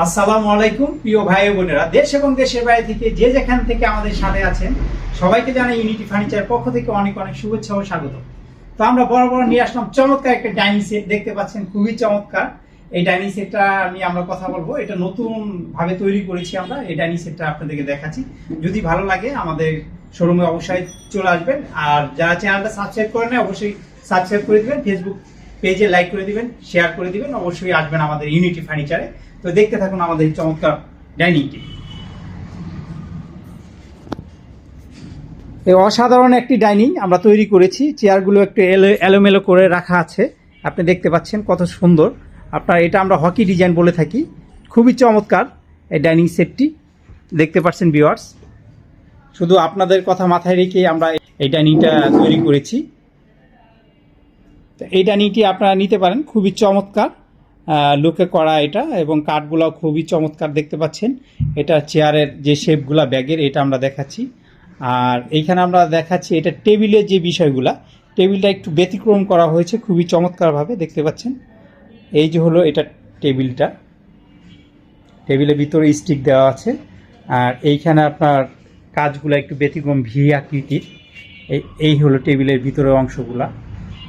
আসসালামু আলাইকুম, প্রিয় ভাই বোনেরা। দেশ এবং দেশের বাইরে থেকে যে যেখান থেকে আমাদের সাথে আছেন, সবাইকে জানাই ইউনিটি ফার্নিচারের পক্ষ থেকে অনেক অনেক শুভেচ্ছা ও স্বাগত। তো আমরা বড় বড় নিয়ে আসলাম, চমৎকার একটা ডাইনিং সেট দেখতে পাচ্ছেন, খুবই চমৎকার। এই ডাইনিং সেটটা নিয়ে আমরা কথা বলব। এটা নতুন ভাবে তৈরি করেছি আমরা, এই ডাইনিং সেটটা আপনাদেরকে দেখাচ্ছি। যদি ভালো লাগে আমাদের শোরুমে অবশ্যই চলে আসবেন। আর যারা চ্যানেলটা সাবস্ক্রাইব করে নেয় অবশ্যই সাবস্ক্রাইব করে দেবেন। ফেসবুক পেজে লাইক করে দিবেন শেয়ার করে দিবেন, অবশ্যই আসবেন আমাদের ইউনিটি ফার্নিচারে তো দেখতে থাকুন আমাদের চমৎকার ডাইনিংটি এই অসাধারণ একটি ডাইনিং আমরা তৈরি করেছি। চেয়ারগুলো একটু এলো, এলোমেলো করে রাখা আছে। আপনি দেখতে পাচ্ছেন কত সুন্দর। আপনার এটা আমরা হকি ডিজাইন বলে থাকি। খুবই চমৎকার এই ডাইনিং সেটটি দেখতে পাচ্ছেন ভিউয়ার্স শুধু আপনাদের কথা মাথায় রেখে আমরা এই ডাইনিংটা তৈরি করেছি। তো এই ডাইনিংটি আপনারা নিতে পারেন? খুবই চমৎকার। লুকে করা এটা এবং কাঠগুলো খুবই চমৎকার দেখতে পাচ্ছেন। এটা চেয়ারের যে শেপগুলা, ব্যাগের, এটা আমরা দেখাচ্ছি। আর এইখানে আমরা দেখাচ্ছি এটা টেবিলের যে বিষয়গুলা, টেবিলটা একটু ব্যতিক্রম করা হয়েছে খুবই চমৎকারভাবে, দেখতে পাচ্ছেন? এই যে হলো এটা টেবিলটা। টেবিলের ভিতরে স্টিক দেওয়া আছে। আর এইখানে আপনার কাজগুলো একটু ব্যতিক্রম ভি আকৃতির। এই এই হলো টেবিলের ভিতরের অংশগুলা।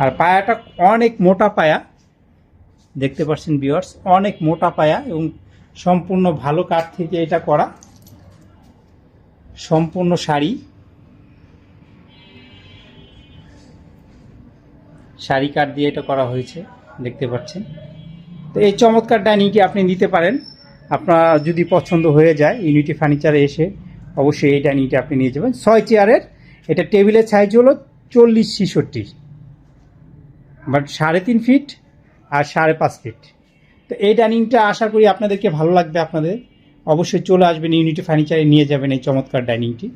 আর পায়াটা অনেক মোটা পায়া। দেখতে পাচ্ছেন বিয়ার্স অনেক মোটা পায়া এবং সম্পূর্ণ ভালো কাঠ থেকে এটা করা। সম্পূর্ণ শাড়ি। শাড়ি কাঠ দিয়ে এটা করা হয়েছে, দেখতে পাচ্ছেন। তো এই চমৎকার ডাইনিংটি আপনি নিতে পারেন। আপনার যদি পছন্দ হয়ে যায়, ইউনিটি ফার্নিচারে এসে অবশ্যই এই ডাইনিংটি আপনি নিয়ে যাবেন। ছয় চেয়ারের, এটা টেবিলের সাইজ হলো চল্লিশ ছিষট্টি বাট সাড়ে তিন ফিট আর সাড়ে পাঁচ ফিট। তো এই ডাইনিংটা আশা করি আপনাদেরকে ভালো লাগবে আপনাদের। অবশ্যই চলে আসবেন ইউনিটি ফার্নিচারে, নিয়ে যাবেন এই চমৎকার ডাইনিংটি।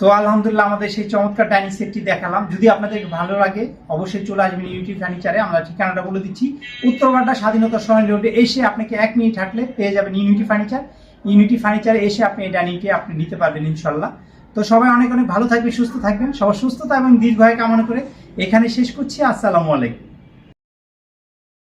তো আলহামদুলিল্লাহ আমাদের সেই চমৎকার ডাইনিং সেটটি দেখালাম। যদি আপনাদের ভালো লাগে, অবশ্যই চলে আসবেন ইউটিউব ফার্নিচারে আমরা ঠিকানাটা বলে দিচ্ছি। উত্তরবাড্ডা স্বাধীনতা সরণ রোডে এসে আপনাকে এক মিনিট হাঁটলে পেয়ে যাবেন ইউনিটি ফার্নিচার ইউনিটি ফার্নিচারে এসে আপনি এই ডাইনিংটি আপনি নিতে পারবেন ইনশাল্লাহ তো সবাই অনেক অনেক ভালো থাকবে সুস্থ থাকবেন। সবার সুস্থতা এবং দীর্ঘায় কামনা করে এখানে শেষ করছি। আসসালামু আলাইকুম।